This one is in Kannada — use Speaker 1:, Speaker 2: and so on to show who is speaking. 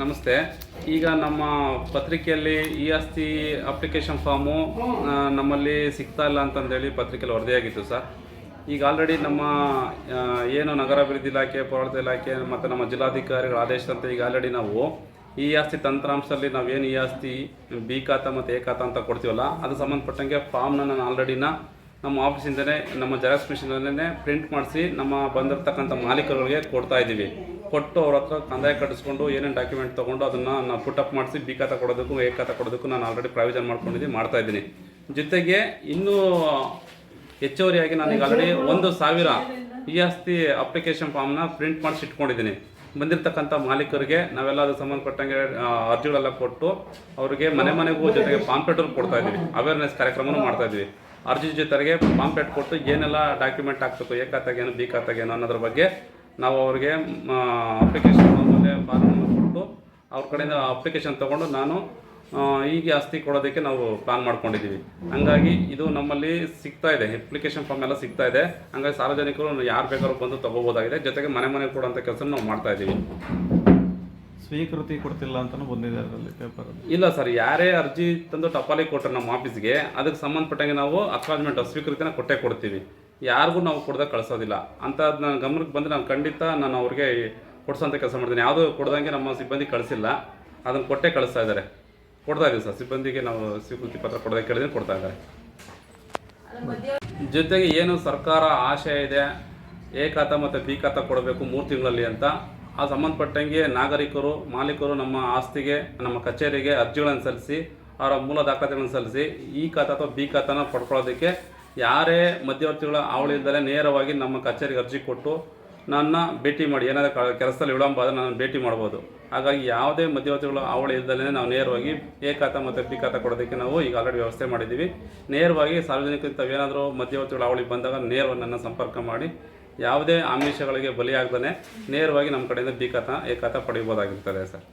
Speaker 1: ನಮಸ್ತೆ. ಈಗ ನಮ್ಮ ಪತ್ರಿಕೆಯಲ್ಲಿ ಇ ಆಸ್ತಿ ಅಪ್ಲಿಕೇಶನ್ ಫಾರ್ಮು ನಮ್ಮಲ್ಲಿ ಸಿಗ್ತಾ ಇಲ್ಲ ಅಂತಂದೇಳಿ ಪತ್ರಿಕೆಯಲ್ಲಿ ವರದಿಯಾಗಿತ್ತು ಸರ್. ಈಗ ಆಲ್ರೆಡಿ ನಮ್ಮ ಏನು ನಗರಾಭಿವೃದ್ಧಿ ಇಲಾಖೆ, ಪೌರಾಡಳಿತ ಇಲಾಖೆ ಮತ್ತು ನಮ್ಮ ಜಿಲ್ಲಾಧಿಕಾರಿಗಳ ಆದೇಶದಂತೆ ಈಗ ಆಲ್ರೆಡಿ ನಾವು ಇ ಆಸ್ತಿ ತಂತ್ರಾಂಶದಲ್ಲಿ ನಾವೇನು ಇ ಆಸ್ತಿ ಬಿ ಖಾತ ಮತ್ತು ಎ ಖಾತಾ ಅಂತ ಕೊಡ್ತೀವಲ್ಲ, ಅದು ಸಂಬಂಧಪಟ್ಟಂಗೆ ಫಾರ್ಮ್ನ ನಾನು ಆಲ್ರೆಡಿನ ನಮ್ಮ ಆಫೀಸಿಂದಲೇ ನಮ್ಮ ಜೆರಾಕ್ಸ್ ಮಿಷಿನಲ್ಲೇ ಪ್ರಿಂಟ್ ಮಾಡಿಸಿ ನಮ್ಮ ಬಂದಿರತಕ್ಕಂಥ ಮಾಲೀಕರುಗಳಿಗೆ ಕೊಡ್ತಾ ಇದ್ದೀವಿ. ಕೊಟ್ಟು ಅವ್ರ ಹತ್ರ ಕಂದಾಯ ಕಟ್ಟಿಸ್ಕೊಂಡು ಏನೇನು ಡಾಕ್ಯುಮೆಂಟ್ ತೊಗೊಂಡು ಅದನ್ನು ನಾನು ಪುಟಪ್ ಮಾಡಿಸಿ ಬಿ ಖಾತೆ ಕೊಡೋದಕ್ಕೂ ಎ ಖಾತೆ ಕೊಡೋದಕ್ಕೂ ನಾನು ಆಲ್ರೆಡಿ ಪ್ರಾವಿಷನ್ ಮಾಡ್ಕೊಂಡಿದ್ದೀನಿ, ಮಾಡ್ತಾ ಇದ್ದೀನಿ. ಜೊತೆಗೆ ಇನ್ನೂ ಹೆಚ್ಚುವರಿಯಾಗಿ ನಾನು ಈಗ ಆಲ್ರೆಡಿ ಒಂದು ಸಾವಿರ ಇ ಆಸ್ತಿ ಅಪ್ಲಿಕೇಶನ್ ಫಾರ್ಮ್ನ ಪ್ರಿಂಟ್ ಮಾಡಿಸಿ ಇಟ್ಕೊಂಡಿದ್ದೀನಿ. ಬಂದಿರತಕ್ಕಂಥ ಮಾಲೀಕರಿಗೆ ನಾವೆಲ್ಲ ಅದು ಸಂಬಂಧಪಟ್ಟಂಗೆ ಅರ್ಜಿಗಳೆಲ್ಲ ಕೊಟ್ಟು ಅವರಿಗೆ ಮನೆ ಮನೆಗೂ ಜೊತೆಗೆ ಪಾಂಪ್ಲೆಟಲ್ಲಿ ಕೊಡ್ತಾ ಇದ್ದೀವಿ. ಅವೇರ್ನೆಸ್ ಕಾರ್ಯಕ್ರಮನೂ ಮಾಡ್ತಾ ಇದ್ದೀವಿ. ಅರ್ಜಿ ಜೊತೆಗೆ ಪಾಂಪ್ಲೆಟ್ ಕೊಟ್ಟು ಏನೆಲ್ಲ ಡಾಕ್ಯುಮೆಂಟ್ ಹಾಕ್ಬೇಕು ಎ ಖಾತೆಗೇನು ಬಿ ಖಾತೆಗೇನು ಅನ್ನೋದ್ರ ಬಗ್ಗೆ ನಾವು ಅವ್ರಿಗೆ ಅಪ್ಲಿಕೇಶನ್ ಮೇಲೆ ಫಾರ್ಮನ್ನು ಕೊಟ್ಟು ಅವ್ರ ಕಡೆಯಿಂದ ಅಪ್ಲಿಕೇಶನ್ ತೊಗೊಂಡು ನಾನು ಈಗ ಆಸ್ತಿ ಕೊಡೋದಕ್ಕೆ ನಾವು ಪ್ಲಾನ್ ಮಾಡ್ಕೊಂಡಿದ್ದೀವಿ. ಹಂಗಾಗಿ ಇದು ನಮ್ಮಲ್ಲಿ ಸಿಗ್ತಾ ಇದೆ. ಅಪ್ಲಿಕೇಶನ್ ಫಾರ್ಮ್ ಎಲ್ಲ ಸಿಗ್ತಾ ಇದೆ. ಹಂಗಾಗಿ ಸಾರ್ವಜನಿಕರು ಯಾರು ಬೇಕಾದ್ರೂ ಬಂದು ತಗೋಬೋದಾಗಿದೆ. ಜೊತೆಗೆ ಮನೆ ಮನೆಗೆ ಕೊಡುವಂಥ ಕೆಲಸ ನಾವು ಮಾಡ್ತಾ ಇದ್ದೀವಿ.
Speaker 2: ಸ್ವೀಕೃತಿ ಕೊಡ್ತಿಲ್ಲ ಅಂತಲೂ ಬಂದಿದೆ ಅದರಲ್ಲಿ ಪೇಪರ್
Speaker 1: ಇಲ್ಲ ಸರ್, ಯಾರೇ ಅರ್ಜಿ ತಂದು ಟಪಾಲಿ ಕೊಟ್ಟರೆ ನಮ್ಮ ಆಫೀಸ್ಗೆ, ಅದಕ್ಕೆ ಸಂಬಂಧಪಟ್ಟಂಗೆ ನಾವು ಅಕ್ನಾಲ್ಜ್ಮೆಂಟ್ ಸ್ವೀಕೃತಿನ ಕೊಟ್ಟೇ ಕೊಡ್ತೀವಿ. ಯಾರಿಗೂ ನಾವು ಕೊಡ್ದಾಗ ಕಳಿಸೋದಿಲ್ಲ. ಅಂತ ನನ್ನ ಗಮನಕ್ಕೆ ಬಂದರೆ ನಾನು ಖಂಡಿತ ನಾನು ಅವ್ರಿಗೆ ಕೊಡ್ಸೋಂಥ ಕೆಲಸ ಮಾಡ್ತೀನಿ. ಯಾವುದೂ ಕೊಡ್ದಂಗೆ ನಮ್ಮ ಸಿಬ್ಬಂದಿ ಕಳಿಸಿಲ್ಲ. ಅದನ್ನು ಕೊಟ್ಟೇ ಕಳಿಸ್ತಾ ಇದ್ದಾರೆ. ಕೊಡ್ತಾ ಇದ್ದೀವಿ ಸರ್, ಸಿಬ್ಬಂದಿಗೆ ನಾವು ಸ್ವೀಕೃತಿ ಪತ್ರ ಕೊಡೋದಕ್ಕೆ ಕೇಳಿದ್ರೆ ಕೊಡ್ತಾ ಇದ್ದಾರೆ. ಜೊತೆಗೆ ಏನು ಸರ್ಕಾರ ಆಶಯ ಇದೆ, ಎ ಖಾತಾ ಮತ್ತು ಬಿ ಖಾತ ಕೊಡಬೇಕು ಮೂರು ತಿಂಗಳಲ್ಲಿ ಅಂತ ಆ ಸಂಬಂಧಪಟ್ಟಂಗೆ ನಾಗರಿಕರು, ಮಾಲೀಕರು ನಮ್ಮ ಆಸ್ತಿಗೆ, ನಮ್ಮ ಕಚೇರಿಗೆ ಅರ್ಜಿಗಳನ್ನು ಸಲ್ಲಿಸಿ, ಅವರ ಮೂಲ ದಾಖಲಾತಿಗಳನ್ನು ಸಲ್ಲಿಸಿ, ಈ ಖಾತಾ ಅಥವಾ ಬಿ ಖಾತಾನ ಪಡ್ಕೊಳ್ಳೋದಕ್ಕೆ ಯಾರೇ ಮಧ್ಯವರ್ತಿಗಳ ಅವಳಿಲ್ದಲೇ ನೇರವಾಗಿ ನಮ್ಮ ಕಚೇರಿಗೆ ಅರ್ಜಿ ಕೊಟ್ಟು ನನ್ನ ಭೇಟಿ ಮಾಡಿ, ಏನಾದರೂ ಕೆಲಸದಲ್ಲಿ ವಿಳಂಬ ಆದರೆ ನಾನು ಭೇಟಿ ಮಾಡ್ಬೋದು. ಹಾಗಾಗಿ ಯಾವುದೇ ಮಧ್ಯವರ್ತಿಗಳ ಅವಳಿ ಇಲ್ದಲೇ ನಾವು ನೇರವಾಗಿ ಎ ಖಾತ ಮತ್ತು ಬಿ ಖಾತಾ ಕೊಡೋದಕ್ಕೆ ನಾವು ಈಗ ಆಲ್ರೆಡಿ ವ್ಯವಸ್ಥೆ ಮಾಡಿದ್ದೀವಿ. ನೇರವಾಗಿ ಸಾರ್ವಜನಿಕರು ಏನಾದರೂ ಮಧ್ಯವರ್ತಿಗಳ ಅವಳಿ ಬಂದಾಗ ನೇರವಾಗಿ ನನ್ನ ಸಂಪರ್ಕ ಮಾಡಿ ಯಾವುದೇ ಆಮಿಷಗಳಿಗೆ ಬಲಿಯಾಗ್ದೇ ನೇರವಾಗಿ ನಮ್ಮ ಕಡೆಯಿಂದ ಬಿ ಕಥ ಖಾತಾ ಪಡೆಯಬಹುದಾಗಿರ್ತದೆ ಸರ್